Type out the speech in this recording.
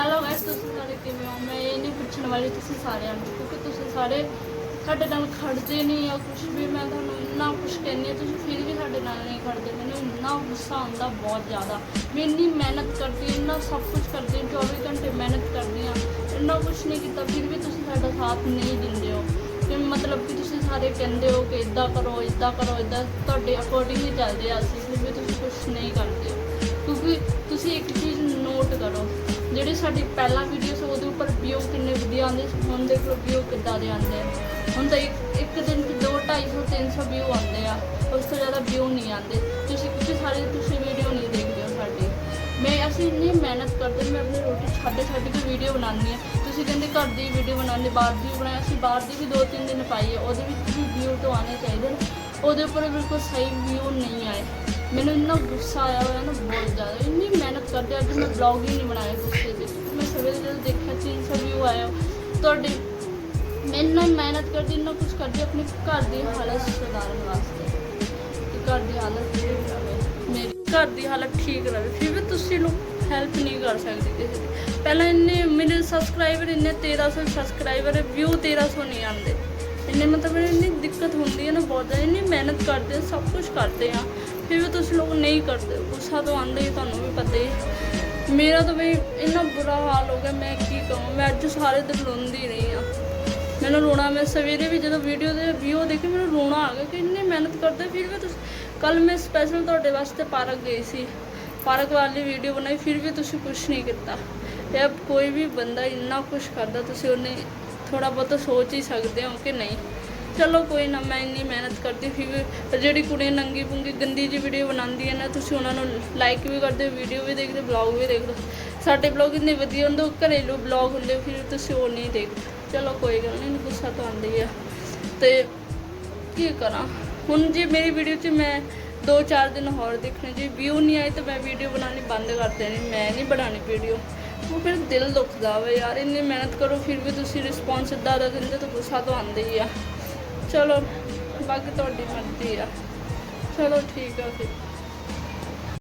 Hello guys ਤੁਸੀਂ ਸਾਰੇ ਕਿਵੇਂ ਹੋ ਮੈਂ ਇਹ ਨਹੀਂ ਪੁੱਛਣ ਵਾਲੀ ਤੁਸੀਂ ਸਾਰਿਆਂ ਨੂੰ ਕਿਉਂਕਿ ਤੁਸੀਂ ਸਾਰੇ ਸਾਡੇ ਨਾਲ ਖੜਦੇ ਨਹੀਂ ਆ ਕੁਝ ਵੀ ਮੈਂ ਤੁਹਾਨੂੰ ਇੰਨਾ ਕੁਝ ਕਹਿੰਦੀ ਹਾਂ ਤੁਸੀਂ ਫਿਰ ਵੀ ਸਾਡੇ ਨਾਲ ਨਹੀਂ ਖੜਦੇ ਮੈਨੂੰ ਇੰਨਾ ਗੁੱਸਾ ਆਉਂਦਾ ਬਹੁਤ ਜ਼ਿਆਦਾ ਮੈਂ ਇੰਨੀ ਮਿਹਨਤ ਕਰਦੀ ਇੰਨਾ ਸਭ ਕੁਝ ਕਰਦੀ ਹਾਂ, 24 ਘੰਟੇ ਮਿਹਨਤ ਕਰਦੀ ਹਾਂ ਇੰਨਾ ਕੁਝ ਨਹੀਂ ਕੀਤਾ ਫਿਰ ਵੀ ਤੁਸੀਂ ਸਾਡਾ ਸਾਥ ਨਹੀਂ ਦਿੰਦੇ ਹੋ ਕਿ ਮਤਲਬ ਕਿ ਤੁਸੀਂ ਸਾਰੇ ਕਹਿੰਦੇ ਹੋ ਕਿ ਇਦਾਂ ਕਰੋ ਇਦਾਂ ਕਰੋ ਇਦਾਂ ਤੁਹਾਡੇ ਅਕੋਰਡਿੰਗ ਹੀ ਚੱਲਦੇ ਆ ਅਸੀਂ ਫਿਰ ਵੀ ਤੁਸੀਂ ਕੁਝ ਨਹੀਂ ਕਰਦੇ ਕਿਉਂਕਿ ਜਿਹੜੀ ਸਾਡੀ ਪਹਿਲਾਂ ਵੀਡੀਓ ਸੀ ਉਹਦੇ ਉੱਪਰ ਵਿਊ ਕਿੰਨੇ ਵਧੀਆ ਆਉਂਦੇ ਸੀ, ਹੁਣ ਦੇਖ ਲਓ ਵਿਊ ਕਿੱਦਾਂ ਦੇ ਆਉਂਦੇ ਆ। ਹੁਣ ਤਾਂ ਇੱਕ ਇੱਕ ਦਿਨ 'ਚ ਦੋ 250 300 ਵਿਊ ਆਉਂਦੇ ਆ, ਉਸ ਤੋਂ ਜ਼ਿਆਦਾ ਵਿਊ ਨਹੀਂ ਆਉਂਦੇ। ਤੁਸੀਂ ਕਿਉਂਕਿ ਸਾਰੇ, ਤੁਸੀਂ ਵੀਡੀਓ ਨਹੀਂ ਦੇਖਦੇ ਹੋ ਸਾਡੀ। ਮੈਂ, ਅਸੀਂ ਇੰਨੀ ਮਿਹਨਤ ਕਰਦੇ, ਮੈਂ ਆਪਣੀ ਰੋਟੀ ਛੱਡ ਛੱਡ ਕੇ ਵੀਡੀਓ ਬਣਾਉਂਦੀ ਆ ਤੁਸੀਂ ਕਹਿੰਦੇ ਘਰ ਦੀ ਵੀਡੀਓ ਬਣਾਉਂਦੇ, ਬਾਹਰ ਦੀ ਵੀ ਬਣਾਈ ਅਸੀਂ ਬਾਹਰ ਦੀ ਵੀ ਦੋ ਤਿੰਨ ਦਿਨ ਪਾਈ ਹੈ, ਉਹਦੇ ਵਿੱਚ ਵੀ ਵਿਊ ਤੋਂ ਆਉਣੇ ਚਾਹੀਦੇ ਨੇ। ਉਹਦੇ ਉੱਪਰ ਬਿਲਕੁਲ ਸਹੀ ਵਿਊ ਨਹੀਂ ਆਏ। ਮੈਨੂੰ ਇੰਨਾ ਗੁੱਸਾ ਆਇਆ ਹੋਇਆ ਨਾ, ਬਹੁਤ ਜ਼ਿਆਦਾ। ਇੰਨੀ ਮਿਹਨਤ ਕਰਦੇ, ਅੱਜ ਮੈਂ ਵਲੌਗ ਹੀ ਨਹੀਂ ਬਣਾਇਆ ਗੁੱਸੇ ਦੇ ਮੈਂ ਸਵੇਰੇ ਜਦੋਂ ਦੇਖਿਆ 300 ਤੁਹਾਡੇ ਮੈਂ ਇੰਨਾ ਮਿਹਨਤ ਕਰਦੀ, ਇੰਨਾ ਕੁਝ ਕਰਦੀ, ਆਪਣੇ ਘਰ ਦੀ ਹਾਲਤ ਸੁਧਾਰਨ ਵਾਸਤੇ। ਕਿ ਘਰ ਦੀ ਹਾਲਤ ਠੀਕ ਰਹੇ ਮੇਰੀ ਘਰ ਦੀ ਹਾਲਤ ਠੀਕ ਰਵੇ, ਫਿਰ ਵੀ ਤੁਸੀਂ ਲੋਕ ਹੈਲਪ ਨਹੀਂ ਕਰ ਸਕਦੇ ਕਿਸੇ ਦੀ। ਪਹਿਲਾਂ ਇੰਨੇ ਮੇਰੇ ਸਬਸਕ੍ਰਾਈਬਰ ਇੰਨੇ 1300 ਸਬਸਕ੍ਰਾਈਬਰ ਵਿਊ 1300 ਨਹੀਂ ਆਉਂਦੇ। ਇੰਨੇ ਮਤਲਬ ਇੰਨੀ ਦਿੱਕਤ ਹੁੰਦੀ ਹੈ ਨਾ ਬਹੁਤ ਜ਼ਿਆਦਾ, ਇੰਨੀ ਮਿਹਨਤ ਕਰਦੇ ਸਭ ਕੁਝ ਕਰਦੇ ਆ। ਫਿਰ ਵੀ ਤੁਸੀਂ ਲੋਕ ਨਹੀਂ ਕਰਦੇ, ਗੁੱਸਾ ਤਾਂ ਆਉਂਦਾ ਹੀ ਤੁਹਾਨੂੰ ਵੀ ਪਤਾ ਹੀ ਮੇਰਾ ਤਾਂ ਬਈ ਇੰਨਾ ਬੁਰਾ ਹਾਲ ਹੋ ਗਿਆ, ਮੈਂ ਕੀ ਕਹਾਂ ਮੈਂ ਅੱਜ ਸਾਰੇ ਦਿਨ ਰੋਂਦੀ ਰਹੀ ਆ ਮੈਨੂੰ ਰੋਣਾ, ਮੈਂ ਸਵੇਰੇ ਵੀ ਜਦੋਂ ਵੀਡੀਓ ਦੇ ਵੀਡੀਓ ਦੇਖੀ, ਮੈਨੂੰ ਰੋਣਾ ਆ ਗਿਆ ਕਿ ਇੰਨੀ ਮਿਹਨਤ ਕਰਦੇ, ਫਿਰ ਵੀ ਤੁਸੀਂ ਕੱਲ ਮੈਂ ਸਪੈਸ਼ਲ ਤੁਹਾਡੇ ਵਾਸਤੇ ਪਾਰਕ ਗਈ ਸੀ। ਪਾਰਕ ਵਾਲੀ ਵੀਡੀਓ ਬਣਾਈ, ਫਿਰ ਵੀ ਤੁਸੀਂ ਕੁਝ ਨਹੀਂ ਕੀਤਾ। ਇਹ ਕੋਈ ਵੀ ਬੰਦਾ ਇੰਨਾ ਕੁਝ ਕਰਦਾ, ਤੁਸੀਂ ਉਹਨੇ ਥੋੜਾ ਬਹੁਤ ਸੋਚ ਹੀ ਸਕਦੇ ਹੋ ਕਿ ਨਹੀਂ। ਚਲੋ ਕੋਈ ਨਾ, ਮੈਂ ਇੰਨੀ ਮਿਹਨਤ ਕਰਦੀ ਫਿਰ ਵੀ ਜਿਹੜੀ ਕੁੜੀਆਂ ਨੰਗੀ ਪੁੰਗੀ ਗੰਦੀ ਜਿਹੀ ਵੀਡੀਓ ਬਣਾਉਂਦੀ ਹੈ ਨਾ, ਤੁਸੀਂ ਉਹਨਾਂ ਨੂੰ ਲਾਈਕ ਵੀ ਕਰਦੇ ਵੀਡੀਓ ਵੀ ਦੇਖਦੇ ਬਲੌਗ ਵੀ ਦੇਖਦੇ ਸਾਡੇ ਬਲੌਗ ਇੰਨੇ ਵਧੀਆ ਹੁੰਦੇ, ਉਹ ਘਰੇਲੂ ਬਲੌਗ ਹੁੰਦੇ, ਫਿਰ ਤੁਸੀਂ ਉਹ ਨਹੀਂ ਦੇਖਦੇ। ਚਲੋ ਕੋਈ ਗੱਲ ਨਹੀਂ ਗੁੱਸਾ ਤਾਂ ਆਉਂਦਾ ਹੀ ਆ। ਤੇ ਕੀ ਕਰਾਂ? ਹੁਣ ਜੇ ਮੇਰੀ ਵੀਡੀਓ 'ਚ ਮੈਂ 2-4 ਦਿਨ ਹੋਰ ਦੇਖਣੇ, ਜੇ ਵਿਊ ਨਹੀਂ ਆਏ ਤਾਂ ਮੈਂ ਵੀਡੀਓ ਬਣਾਉਣੀ ਬੰਦ ਕਰ ਦੇਣੀ, ਮੈਂ ਨਹੀਂ ਬਣਾਉਣੀ ਵੀਡੀਓ ਉਹ ਫਿਰ ਦਿਲ ਦੁਖਦਾ ਵਾ ਯਾਰ, ਇੰਨੀ ਮਿਹਨਤ ਕਰੋ, ਫਿਰ ਵੀ ਤੁਸੀਂ ਰਿਸਪੌਂਸ ਇੱਦਾਂ ਦਾ ਦਿੰਦੇ ਤਾਂ ਗੁੱਸਾ ਤਾਂ ਆਉਂਦਾ ਹੀ ਆ। ਚਲੋ ਬਾਕੀ ਤੁਹਾਡੀ ਮਰਜ਼ੀ ਆ। ਚਲੋ ਠੀਕ ਆ ਫਿਰ।